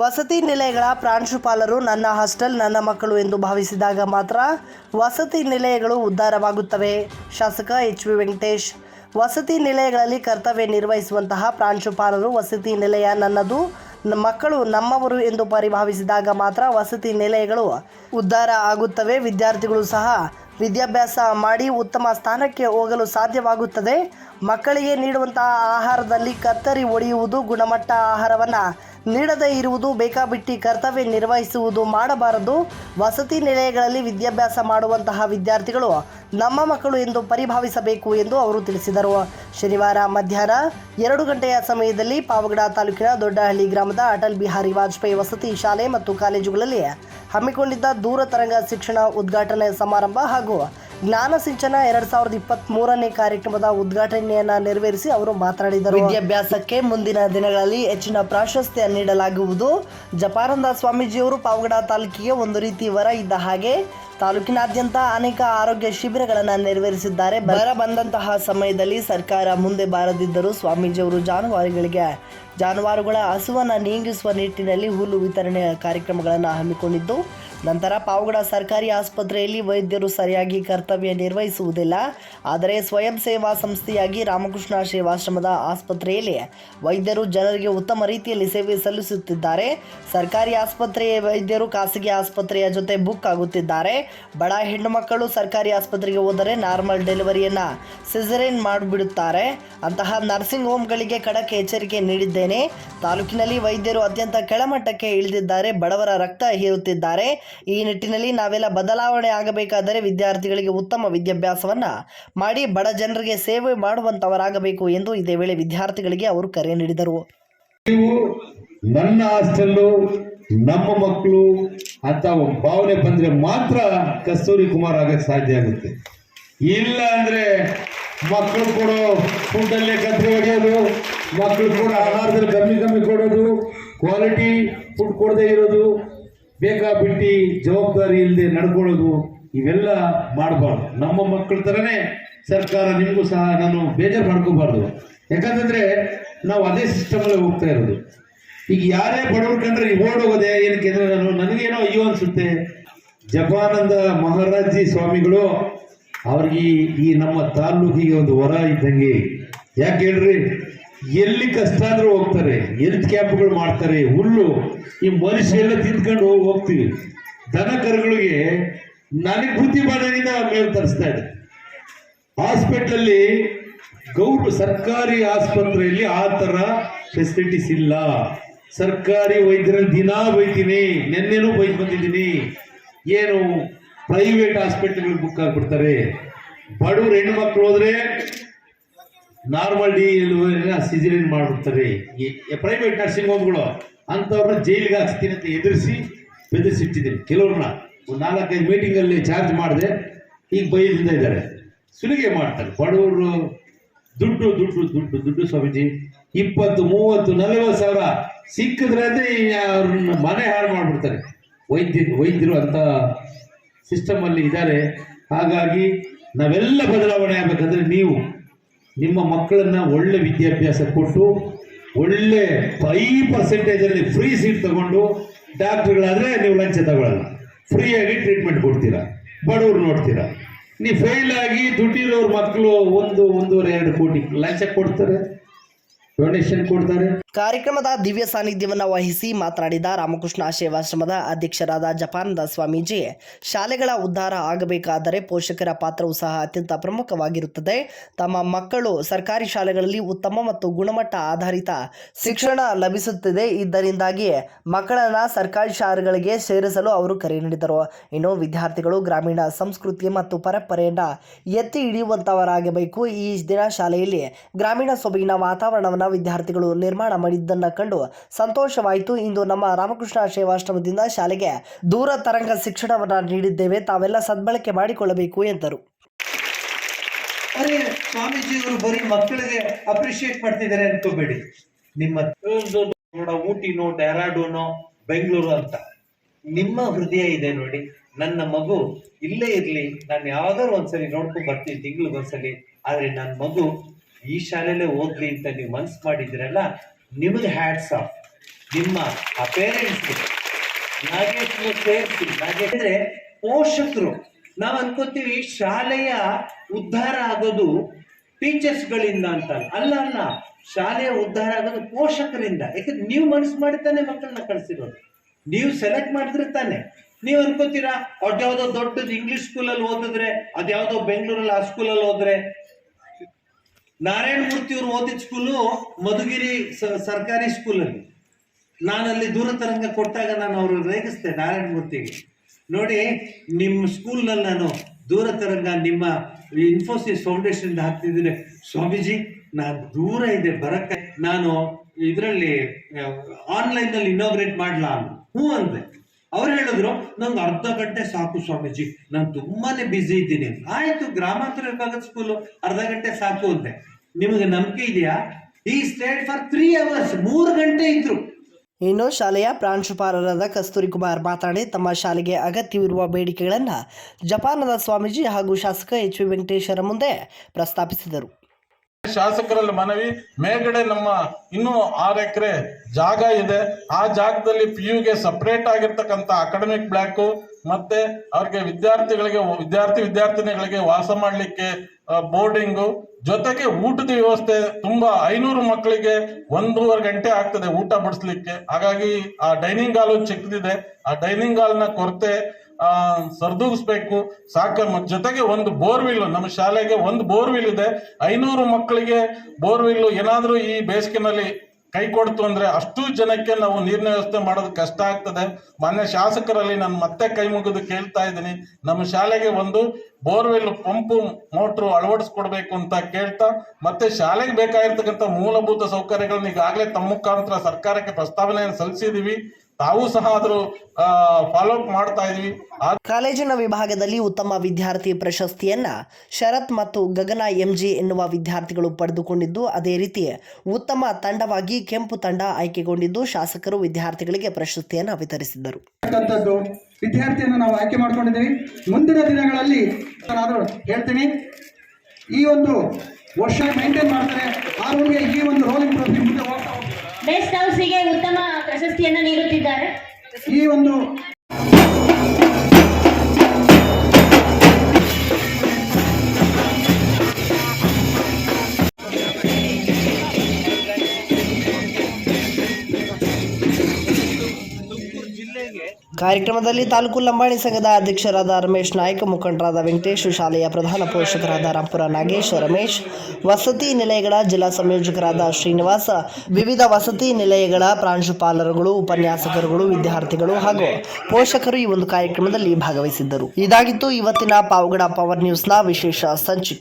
ವಸತಿ ನಿಲಯಗಳ ಪ್ರಾಂಶುಪಾಲರು ನನ್ನ ಹಾಸ್ಟೆಲ್ ನನ್ನ ಮಕ್ಕಳು ಎಂದು ಭಾವಿಸಿದಾಗ ಮಾತ್ರ ವಸತಿ ನಿಲಯಗಳು ಉದ್ಧಾರವಾಗುತ್ತವೆ. ಶಾಸಕ ಎಚ್ ವಿ ವೆಂಕಟೇಶ್, ವಸತಿ ನಿಲಯಗಳಲ್ಲಿ ಕರ್ತವ್ಯ ನಿರ್ವಹಿಸುವಂತಹ ಪ್ರಾಂಶುಪಾಲರು ವಸತಿ ನಿಲಯ ನನ್ನದು ಮಕ್ಕಳು ನಮ್ಮವರು ಎಂದು ಪರಿಭಾವಿಸಿದಾಗ ಮಾತ್ರ ವಸತಿ ನಿಲಯಗಳು ಉದ್ಧಾರ ಆಗುತ್ತವೆ. ವಿದ್ಯಾರ್ಥಿಗಳು ಸಹ ವಿದ್ಯಾಭ್ಯಾಸ ಮಾಡಿ ಉತ್ತಮ ಸ್ಥಾನಕ್ಕೆ ಹೋಗಲು ಸಾಧ್ಯವಾಗುತ್ತದೆ. ಮಕ್ಕಳಿಗೆ ನೀಡುವಂತಹ ಆಹಾರದಲ್ಲಿ ಕತ್ತರಿ ಒಡೆಯುವುದು ಗುಣಮಟ್ಟ ಆಹಾರವನ್ನು ನೀಡದೇ ಇರುವುದು ಬೇಕಾಬಿಟ್ಟಿ ಕರ್ತವ್ಯ ನಿರ್ವಹಿಸುವುದು ಮಾಡಬಾರದು. ವಸತಿ ನಿಲಯಗಳಲ್ಲಿ ವಿದ್ಯಾಭ್ಯಾಸ ಮಾಡುವಂತಹ ವಿದ್ಯಾರ್ಥಿಗಳು ನಮ್ಮ ಮಕ್ಕಳು ಎಂದು ಪರಿಭಾವಿಸಬೇಕು ಎಂದು ಅವರು ತಿಳಿಸಿದರು. ಶನಿವಾರ ಮಧ್ಯಾಹ್ನ ಎರಡು ಗಂಟೆಯ ಸಮಯದಲ್ಲಿ ಪಾವಗಡ ತಾಲೂಕಿನ ದೊಡ್ಡಹಳ್ಳಿ ಗ್ರಾಮದ ಅಟಲ್ ಬಿಹಾರಿ ವಾಜಪೇಯಿ ವಸತಿ ಶಾಲೆ ಮತ್ತು ಕಾಲೇಜುಗಳಲ್ಲಿ ಹಮ್ಮಿಕೊಂಡಿದ್ದ ದೂರ ತರಂಗ ಶಿಕ್ಷಣ ಉದ್ಘಾಟನೆ ಸಮಾರಂಭ ಹಾಗೂ ಜ್ಞಾನ ಸಿಂಚನ ಎರಡ್ ಸಾವಿರದ ಇಪ್ಪತ್ತ್ ಮೂರನೇ ಕಾರ್ಯಕ್ರಮದ ಉದ್ಘಾಟನೆಯನ್ನ ನೆರವೇರಿಸಿ ಅವರು ಮಾತನಾಡಿದರು. ವಿದ್ಯಾಭ್ಯಾಸಕ್ಕೆ ಮುಂದಿನ ದಿನಗಳಲ್ಲಿ ಹೆಚ್ಚಿನ ಪ್ರಾಶಸ್ತ್ಯ ನೀಡಲಾಗುವುದು. ಜಪಾನಂದ ಸ್ವಾಮೀಜಿಯವರು ಪಾವಗಡ ತಾಲೂಕಿಗೆ ಒಂದು ರೀತಿ ವರ ಇದ್ದ ಹಾಗೆ ತಾಲೂಕಿನಾದ್ಯಂತ ಅನೇಕ ಆರೋಗ್ಯ ಶಿಬಿರಗಳನ್ನು ನೆರವೇರಿಸಿದ್ದಾರೆ. ಬರ ಬಂದಂತಹ ಸಮಯದಲ್ಲಿ ಸರ್ಕಾರ ಮುಂದೆ ಬಾರದಿದ್ದರೂ ಸ್ವಾಮೀಜಿಯವರು ಜಾನುವಾರುಗಳಿಗೆ, ಜಾನುವಾರುಗಳ ಹಸುವನ್ನು ನೀಗಿಸುವ ನಿಟ್ಟಿನಲ್ಲಿ ಹುಲ್ಲು ವಿತರಣೆ ಕಾರ್ಯಕ್ರಮಗಳನ್ನು ಹಮ್ಮಿಕೊಂಡಿದ್ದು ನಂತರ ಪಾವಗಡ ಸರ್ಕಾರಿ ಆಸ್ಪತ್ರೆಯಲ್ಲಿ ವೈದ್ಯರು ಸರಿಯಾಗಿ ಕರ್ತವ್ಯ ನಿರ್ವಹಿಸುವುದಿಲ್ಲ. ಆದರೆ ಸ್ವಯಂ ಸೇವಾ ಸಂಸ್ಥೆಯಾಗಿ ರಾಮಕೃಷ್ಣ ಸೇವಾಶ್ರಮದ ಆಸ್ಪತ್ರೆಯಲ್ಲಿ ವೈದ್ಯರು ಜನರಿಗೆ ಉತ್ತಮ ರೀತಿಯಲ್ಲಿ ಸೇವೆ ಸಲ್ಲಿಸುತ್ತಿದ್ದಾರೆ. ಸರ್ಕಾರಿ ಆಸ್ಪತ್ರೆಯ ವೈದ್ಯರು ಖಾಸಗಿ ಆಸ್ಪತ್ರೆಯ ಜೊತೆ ಬುಕ್ ಆಗುತ್ತಿದ್ದಾರೆ. ಬಡ ಹೆಣ್ಣು ಮಕ್ಕಳು ಸರ್ಕಾರಿ ಆಸ್ಪತ್ರೆಗೆ ಹೋದರೆ ನಾರ್ಮಲ್ ಡೆಲಿವರಿಯನ್ನು ಸಿಸರೇನ್ ಮಾಡಿಬಿಡುತ್ತಾರೆ. ಅಂತಹ ನರ್ಸಿಂಗ್ ಹೋಮ್ಗಳಿಗೆ ಖಡಕ್ ಎಚ್ಚರಿಕೆ ನೀಡಿದ್ದೇನೆ. ತಾಲೂಕಿನಲ್ಲಿ ವೈದ್ಯರು ಅತ್ಯಂತ ಕೆಳಮಟ್ಟಕ್ಕೆ ಇಳಿದಿದ್ದಾರೆ. ಬಡವರ ರಕ್ತ ಹೀರುತ್ತಿದ್ದಾರೆ. ಈ ನಿಟ್ಟಿನಲ್ಲಿ ನಾವೆಲ್ಲ ಬದಲಾವಣೆ ಆಗಬೇಕಾದರೆ ವಿದ್ಯಾರ್ಥಿಗಳಿಗೆ ಉತ್ತಮ ವಿದ್ಯಾಭ್ಯಾಸವನ್ನು ಮಾಡಿ ಬಡ ಜನರಿಗೆ ಸೇವೆ ಮಾಡುವಂತವರಾಗಬೇಕು ಎಂದು ಇದೇ ವೇಳೆ ವಿದ್ಯಾರ್ಥಿಗಳಿಗೆ ಅವರು ಕರೆ ನೀಡಿದರು. ನನ್ನ ಹಾಸ್ಟೆಲ್ಲು, ನಮ್ಮ ಮಕ್ಕಳು ಅಂತ ಭಾವನೆ ಬಂದ್ರೆ ಮಾತ್ರ ಕಸ್ತೂರಿ ಕುಮಾರ್ ಆಗಕ್ಕೆ ಸಾಧ್ಯ ಆಗುತ್ತೆ. ಇಲ್ಲ ಅಂದ್ರೆ ಮಕ್ಕಳು ಕೊಡೋ ಫುಡ್ಡಲ್ಲೇ ಕತ್ರಿ ಹೊಡೆಯೋದು ಮಕ್ಕಳು ಕೂಡ ಆಹಾರದಲ್ಲಿ ಕಮ್ಮಿ ಕಮ್ಮಿ ಕೊಡೋದು ಕ್ವಾಲಿಟಿ ಫುಡ್ ಕೊಡದೇ ಇರೋದು ಬೇಕಾಬಿಟ್ಟಿ ಜವಾಬ್ದಾರಿ ಇಲ್ಲದೆ ನಡ್ಕೊಳ್ಳೋದು ಇವೆಲ್ಲ ಮಾಡಬಾರ್ದು. ನಮ್ಮ ಮಕ್ಕಳ ಥರನೇ ಸರ್ಕಾರ ನಿಮಗೂ ಸಹ ನಾನು ಬೇಜಾರು ಮಾಡ್ಕೋಬಾರ್ದು. ಯಾಕಂತಂದರೆ ನಾವು ಅದೇ ಸಿಸ್ಟಮಲ್ಲಿ ಹೋಗ್ತಾ ಇರೋದು. ಈಗ ಯಾರೇ ಬಡವ್ರು ಕಂಡ್ರೆ ಓಡೋಗೋದೆ ಏನಕ್ಕೆ ಅಂದ್ರೆ ನಾನು, ನನಗೇನೋ ಅಯ್ಯೋ ಅನಿಸುತ್ತೆ. ಜಪಾನಂದ ಮಹಾರಾಜಿ ಸ್ವಾಮಿಗಳು ಅವ್ರಿಗೆ ಈ- ಈ ನಮ್ಮ ತಾಲ್ಲೂಕಿಗೆ ಒಂದು ವರ ಇದ್ದಂಗೆ. ಯಾಕೆ ಹೇಳ್ರಿ? ಎಲ್ಲಿ ಕಷ್ಟ ಆದ್ರೂ ಹೋಗ್ತಾರೆ ಎಲ್ತ್ ಕ್ಯಾಂಪ್ಗಳು ಮಾಡ್ತಾರೆ, ಹುಲ್ಲು, ಈ ಮನುಷ್ಯ ಎಲ್ಲ ತಿಂದ್ಕೊಂಡು ಹೋಗಿ, ಹೋಗ್ತೀವಿ. ದನ ಕರುಗಳಿಗೆ ನನಗೆ ಬುದ್ಧಿ ಮಾಡೋದ್ರಿಂದ ಮೇಲ್ ತರಿಸ್ತಾ ಇದೆ. ಹಾಸ್ಪಿಟ್ಲಲ್ಲಿ ಗೌರ್ ಸರ್ಕಾರಿ ಆಸ್ಪತ್ರೆಯಲ್ಲಿ ಆ ಥರ ಫೆಸಿಲಿಟೀಸ್ ಇಲ್ಲ. ಸರ್ಕಾರಿ ವೈದ್ಯರಲ್ಲಿ ದಿನಾ ಬೈತೀನಿ, ನಿನ್ನೆನೂ ಬೈಕ್ ಬಂದಿದ್ದೀನಿ. ಏನು ಪ್ರೈವೇಟ್ ಹಾಸ್ಪಿಟಲ್ಗಳು ಬುಕ್ ಆಗ್ಬಿಡ್ತಾರೆ. ಬಡವ್ರು ಹೆಣ್ಮಕ್ಳು ಹೋದ್ರೆ ನಾರ್ಮಲ್ ಡಿ ಸಿಜರಿನ್ ಮಾಡ್ಬಿಡ್ತಾರೆ ಪ್ರೈವೇಟ್ ನರ್ಸಿಂಗ್ ಹೋಮ್ಗಳು ಅಂಥವ್ರನ್ನ ಜೈಲಿಗೆ ಹಾಕ್ತೀನಿ ಅಂತ ಎದುರಿಸಿ ಬೆದರಿಸಿಟ್ಟಿದ್ದೀನಿ. ಕೆಲವ್ರನ್ನ ಒಂದು ನಾಲ್ಕೈದು ಮೀಟಿಂಗಲ್ಲಿ ಚಾರ್ಜ್ ಮಾಡಿದೆ, ಈಗ ಬೈದಿಂದ ಇದ್ದಾರೆ. ಸುಲಿಗೆ ಮಾಡ್ತಾರೆ. ಬಡವರು ದುಡ್ಡು ದುಡ್ಡು ದುಡ್ಡು ದುಡ್ಡು ಸ್ವಾಮೀಜಿ. ಇಪ್ಪತ್ತು, ಮೂವತ್ತು, ನಲವತ್ತು ಸಾವಿರ ಸಿಕ್ಕಿದ್ರೆ ಅವ್ರನ್ನ ಮನೆ ಹಾಳು ಮಾಡಿಬಿಡ್ತಾರೆ. ವೈದ್ಯ, ವೈದ್ಯರು ಅಂತ ಸಿಸ್ಟಮಲ್ಲಿ ಇದ್ದಾರೆ. ಹಾಗಾಗಿ ನಾವೆಲ್ಲ ಬದಲಾವಣೆ ಆಗಬೇಕಂದ್ರೆ ನೀವು ನಿಮ್ಮ ಮಕ್ಕಳನ್ನ ಒಳ್ಳೆ ವಿದ್ಯಾಭ್ಯಾಸ ಕೊಟ್ಟು, ಒಳ್ಳೆ ಫೈ ಪರ್ಸೆಂಟೇಜಲ್ಲಿ ಫ್ರೀ ಸೀಟ್ ತಗೊಂಡು ಡಾಕ್ಟ್ರುಗಳಾದರೆ ನೀವು ಲಂಚ ತಗೊಳ್ಳಲ್ಲ. ಫ್ರೀಯಾಗಿ ಟ್ರೀಟ್ಮೆಂಟ್ ಕೊಡ್ತೀರಾ. ಬಡವ್ರು ನೋಡ್ತೀರಾ. ನೀವು ಫೇಲ್ ಆಗಿ ದುಡ್ಡಿರೋರು ಮಕ್ಕಳು ಒಂದು, ಒಂದೂವರೆ, ಎರಡು ಕೋಟಿ ಲಂಚ ಕೊಡ್ತಾರೆ. ಡೊನೇಷನ್ ಕೊಡ್ತಾರೆ. ಕಾರ್ಯಕ್ರಮದ ದಿವ್ಯ ಸಾನ್ನಿಧ್ಯವನ್ನು ವಹಿಸಿ ಮಾತನಾಡಿದ ರಾಮಕೃಷ್ಣ ಆಶ್ರಯವಾಶ್ರಮದ ಅಧ್ಯಕ್ಷರಾದ ಜಪಾನಂದ ಸ್ವಾಮೀಜಿ, ಶಾಲೆಗಳ ಉದ್ಧಾರ ಆಗಬೇಕಾದರೆ ಪೋಷಕರ ಪಾತ್ರವು ಸಹ ಅತ್ಯಂತ ಪ್ರಮುಖವಾಗಿರುತ್ತದೆ. ತಮ್ಮ ಮಕ್ಕಳು ಸರ್ಕಾರಿ ಶಾಲೆಗಳಲ್ಲಿ ಉತ್ತಮ ಮತ್ತು ಗುಣಮಟ್ಟ ಆಧಾರಿತ ಶಿಕ್ಷಣ ಲಭಿಸುತ್ತಿದೆ. ಇದರಿಂದಾಗಿ ಮಕ್ಕಳನ್ನ ಸರ್ಕಾರಿ ಶಾಲೆಗಳಿಗೆ ಸೇರಿಸಲು ಅವರು ಕರೆ ನೀಡಿದರು. ಇನ್ನು ವಿದ್ಯಾರ್ಥಿಗಳು ಗ್ರಾಮೀಣ ಸಂಸ್ಕೃತಿ ಮತ್ತು ಪರಂಪರೆಯನ್ನು ಎತ್ತಿ ಹಿಡಿಯುವಂತವರಾಗಬೇಕು. ಈ ದಿನ ಶಾಲೆಯಲ್ಲಿ ಗ್ರಾಮೀಣ ಸೊಬಗಿನ ವಾತಾವರಣವನ್ನು ವಿದ್ಯಾರ್ಥಿಗಳು ನಿರ್ಮಾಣ ಮಾಡಿದ್ದನ್ನು ಕಂಡು ಸಂತೋಷವಾಯಿತು. ಇಂದು ನಮ್ಮ ರಾಮಕೃಷ್ಣ ಸೇವಾಶ್ರಮದಿಂದ ಶಾಲೆಗೆ ದೂರ ತರಂಗ ಶಿಕ್ಷಣವನ್ನು ನೀಡಿದ್ದೇವೆ. ತಾವೆಲ್ಲ ಸದ್ಬಳಕೆ ಮಾಡಿಕೊಳ್ಳಬೇಕು ಎಂದರು. ಸ್ವಾಮೀಜಿಯವರು ಬರೀ ಮಕ್ಕಳಿಗೆ ಅಪ್ರಿಶಿಯೇಟ್ ಮಾಡ್ತಿದ್ದಾರೆ ನಿಮ್ಮ ಊಟಿನೋ ಡೆರಾಡೂನೋ ಬೆಂಗಳೂರು ಅಂತ. ನಿಮ್ಮ ಹೃದಯ ಇದೆ ನೋಡಿ. ನನ್ನ ಮಗು ಇಲ್ಲೇ ಇರಲಿ. ನಾನು ಯಾವ್ದಾದ್ರು ಒಂದ್ಸಲಿ ನೋಡ್ಕೊಂಡು ಬರ್ತೀನಿ, ತಿಂಗಳಿಗೊಂದ್ಸಲಿ. ಆದ್ರೆ ನನ್ನ ಮಗು ಈ ಶಾಲೆಯಲ್ಲೇ ಓದ್ಲಿ ಅಂತ ನೀವು ಮನ್ಸು ಮಾಡಿದ್ರಲ್ಲ ನಿಮಗೆ ಹ್ಯಾಟ್ಸ್ ಆಫ್ ನಿಮ್ಮ ಆ ಪೇರೆಂಟ್ಸ್ಗೆ ಸೇರಿಸಿ ನಾಗೇಶ್ ಅಂದ್ರೆ ಪೋಷಕರು, ನಾವು ಅನ್ಕೋತೀವಿ ಶಾಲೆಯ ಉದ್ಧಾರ ಆಗೋದು ಟೀಚರ್ಸ್ಗಳಿಂದ ಅಂತ. ಅಲ್ಲ ಅಲ್ಲ. ಶಾಲೆಯ ಉದ್ಧಾರ ಆಗೋದು ಪೋಷಕರಿಂದ. ಯಾಕಂದ್ರೆ ನೀವು ಮನಸ್ಸು ಮಾಡಿ ತಾನೆ ಮಕ್ಕಳನ್ನ ಕಳಿಸಿರೋದು? ನೀವು ಸೆಲೆಕ್ಟ್ ಮಾಡಿದ್ರೆ ತಾನೆ. ನೀವು ಅನ್ಕೋತೀರಾ, ಅದ್ಯಾವುದೋ ದೊಡ್ಡದು ಇಂಗ್ಲಿಷ್ ಸ್ಕೂಲಲ್ಲಿ ಓದಿದ್ರೆ, ಅದ್ಯಾವುದೋ ಬೆಂಗಳೂರಲ್ಲಿ ಆ ಸ್ಕೂಲಲ್ಲಿ ಹೋದ್ರೆ ನಾರಾಯಣ ಮೂರ್ತಿ ಅವರು ಓದಿದ ಸ್ಕೂಲು ಮಧುಗಿರಿ ಸರ್ಕಾರಿ ಸರ್ಕಾರಿ ಸ್ಕೂಲಲ್ಲಿ ನಾನಲ್ಲಿ ದೂರ ತರಂಗ ಕೊಟ್ಟಾಗ ನಾನು ಅವರು ರೇಗಿಸ್ತೆ ನಾರಾಯಣ ಮೂರ್ತಿಗೆ. ನೋಡಿ ನಿಮ್ಮ ಸ್ಕೂಲ್ನಲ್ಲಿ ನಾನು ದೂರ ತರಂಗ ನಿಮ್ಮ ಇನ್ಫೋಸಿಸ್ ಫೌಂಡೇಶನ್ ಹಾಕ್ತಿದ್ದೀನಿ. ಸ್ವಾಮೀಜಿ, ನಾನು ದೂರ ಇದೆ, ಬರಕ್ಕೆ. ನಾನು ಇದರಲ್ಲಿ ಆನ್ಲೈನಲ್ಲಿ ಇನಾಗ್ರೇಟ್ ಮಾಡ್ಲಾ. ಹ್ಞೂ ಅಂದೆ. ಹೇಳಿದ್ರು, ನಂಗೆ ಅರ್ಧ ಗಂಟೆ ಸಾಕು ಸ್ವಾಮೀಜಿ, ನಾನು ತುಂಬಾನೇ ಬ್ಯುಸಿ ಇದ್ದೀನಿ. ಆಯ್ತು ಗ್ರಾಮಾಂತರ ವಿಭಾಗದ ಸ್ಕೂಲು ಅರ್ಧ ಗಂಟೆ ಸಾಕು ಅಂತೆ ನಿಮಗೆ ನಂಬಿಕೆ ಇದೆಯಾ? ಈ ಸ್ಟೇಟ್ ಫಾರ್ ತ್ರೀ ಅವರ್ಸ್ ಮೂರು ಗಂಟೆ ಇದ್ರು. ಇನ್ನು ಶಾಲೆಯ ಪ್ರಾಂಶುಪಾಲರಾದ ಕಸ್ತೂರಿ ಕುಮಾರ್ ಮಾತನಾಡಿ, ತಮ್ಮ ಶಾಲೆಗೆ ಅಗತ್ಯವಿರುವ ಬೇಡಿಕೆಗಳನ್ನು ಜಪಾನದ ಸ್ವಾಮೀಜಿ ಹಾಗೂ ಶಾಸಕ ಎಚ್ ವಿ ವೆಂಕಟೇಶ್ವರ ಮುಂದೆ ಪ್ರಸ್ತಾಪಿಸಿದರು. ಶಾಸಕರಲ್ಲಿ ಮನವಿ, ಮೇಲ್ಗಡೆ ನಮ್ಮ ಇನ್ನೂ ಆರು ಎಕರೆ ಜಾಗ ಇದೆ. ಆ ಜಾಗದಲ್ಲಿ ಪಿ ಯುಗೆ ಸಪ್ರೇಟ್ ಆಗಿರ್ತಕ್ಕಂಥ ಅಕಾಡೆಮಿಕ್ ಬ್ಲಾಕು ಮತ್ತೆ ಅವ್ರಿಗೆ ವಿದ್ಯಾರ್ಥಿಗಳಿಗೆ, ವಿದ್ಯಾರ್ಥಿ ವಿದ್ಯಾರ್ಥಿನಿಗಳಿಗೆ ವಾಸ ಮಾಡಲಿಕ್ಕೆ ಬೋರ್ಡಿಂಗು ಜೊತೆಗೆ ಊಟದ ವ್ಯವಸ್ಥೆ ತುಂಬಾ ಐನೂರು ಮಕ್ಕಳಿಗೆ ಒಂದೂವರೆ ಗಂಟೆ ಆಗ್ತದೆ ಊಟ ಬಡಿಸ್ಲಿಕ್ಕೆ. ಹಾಗಾಗಿ ಆ ಡೈನಿಂಗ್ ಹಾಲು ಚಿಕ್ಕದಿದೆ. ಆ ಡೈನಿಂಗ್ ಹಾಲ್ನ ಕೊರತೆ ಸರಿದೂಗಿಸ್ಬೇಕು. ಸಾಕ ಜೊತೆಗೆ ಒಂದು ಬೋರ್ವಿಲ್, ನಮ್ಮ ಶಾಲೆಗೆ ಒಂದು ಬೋರ್ವಿಲ್ ಇದೆ. ಐನೂರು ಮಕ್ಕಳಿಗೆ ಬೋರ್ವಿಲ್ ಏನಾದರೂ ಈ ಬೇಸಿಗೆನಲ್ಲಿ ಕೈ ಕೊಡ್ತು ಅಂದ್ರೆ ಅಷ್ಟು ಜನಕ್ಕೆ ನಾವು ನೀರಿನ ವ್ಯವಸ್ಥೆ ಮಾಡೋದು ಕಷ್ಟ ಆಗ್ತದೆ. ಮಾನ್ಯ ಶಾಸಕರಲ್ಲಿ ನಾನು ಮತ್ತೆ ಕೈ ಮುಗಿದು ಕೇಳ್ತಾ ಇದ್ದೀನಿ. ನಮ್ಮ ಶಾಲೆಗೆ ಒಂದು ಬೋರ್ವೆಲ್ ಪಂಪು ಮೋಟ್ರು ಅಳವಡಿಸ್ಕೊಡ್ಬೇಕು ಅಂತ ಕೇಳ್ತಾ, ಮತ್ತೆ ಶಾಲೆಗೆ ಬೇಕಾಗಿರ್ತಕ್ಕಂಥ ಮೂಲಭೂತ ಸೌಕರ್ಯಗಳನ್ನ ಈಗಾಗಲೇ ತಮ್ಮ ಮುಖಾಂತರ ಸರ್ಕಾರಕ್ಕೆ ಪ್ರಸ್ತಾವನೆಯನ್ನು ಸಲ್ಲಿಸಿದೀವಿ. ತಾವು ಸಹ ಆದ್ರೂ ಫಾಲೋ ಅಪ್ ಮಾಡ್ತಾ ಇದೀವಿ. ಕಾಲೇಜಿನ ವಿಭಾಗದಲ್ಲಿ ಉತ್ತಮ ವಿದ್ಯಾರ್ಥಿ ಪ್ರಶಸ್ತಿಯನ್ನ ಶರತ್ ಮತ್ತು ಗಗನ ಎಂಜಿ ಎನ್ನುವ ವಿದ್ಯಾರ್ಥಿಗಳು ಪಡೆದುಕೊಂಡಿದ್ದು ಅದೇ ರೀತಿ ಉತ್ತಮ ತಂಡವಾಗಿ ಕೆಂಪು ತಂಡ ಆಯ್ಕೆಗೊಂಡಿದ್ದು ಶಾಸಕರು ವಿದ್ಯಾರ್ಥಿಗಳಿಗೆ ಪ್ರಶಸ್ತಿಯನ್ನು ವಿತರಿಸಿದ್ದರು. ವಿದ್ಯಾರ್ಥಿಯನ್ನು ನಾವು ಆಯ್ಕೆ ಮಾಡ್ಕೊಂಡಿದ್ದೀವಿ. ಮುಂದಿನ ದಿನಗಳಲ್ಲಿ ನಾನು ಹೇಳ್ತೀನಿ ಈ ಒಂದು ವರ್ಷ ಮೇಂಟೈನ್ ಮಾಡ್ತಾರೆ. ಆರೋಗ್ಯ ಈ ಒಂದು ರೋಲಿಂಗ್ ಟ್ರೋಫಿ ಮುಂದೆ ಹೋಗ್ತಾ. ಬೆಸ್ಟ್ ಹೌಸಿಗೆ ಉತ್ತಮ ಪ್ರಶಸ್ತಿಯನ್ನು ನೀಡುತ್ತಿದ್ದಾರೆ. ಈ ಒಂದು ಕಾರ್ಯಕ್ರಮದಲ್ಲಿ ತಾಲೂಕು ಲಂಬಾಣಿ ಸಂಘದ ಅಧ್ಯಕ್ಷರಾದ ರಮೇಶ್ ನಾಯ್ಕ, ಮುಖಂಡರಾದ ವೆಂಕಟೇಶ್, ಶಾಲೆಯ ಪ್ರಧಾನ ಪೋಷಕರಾದ ರಾಂಪುರ ನಾಗೇಶ್, ರಮೇಶ್, ವಸತಿ ನಿಲಯಗಳ ಜಿಲ್ಲಾ ಸಂಯೋಜಕರಾದ ಶ್ರೀನಿವಾಸ, ವಿವಿಧ ವಸತಿ ನಿಲಯಗಳ ಪ್ರಾಂಶುಪಾಲರುಗಳು, ಉಪನ್ಯಾಸಕರುಗಳು, ವಿದ್ಯಾರ್ಥಿಗಳು ಹಾಗೂ ಪೋಷಕರು ಈ ಒಂದು ಕಾರ್ಯಕ್ರಮದಲ್ಲಿ ಭಾಗವಹಿಸಿದ್ದರು. ಇದಾಗಿತ್ತು ಇವತ್ತಿನ ಪಾವಗಡ ಪವರ್ ನ್ಯೂಸ್ನ ವಿಶೇಷ ಸಂಚಿಕೆ.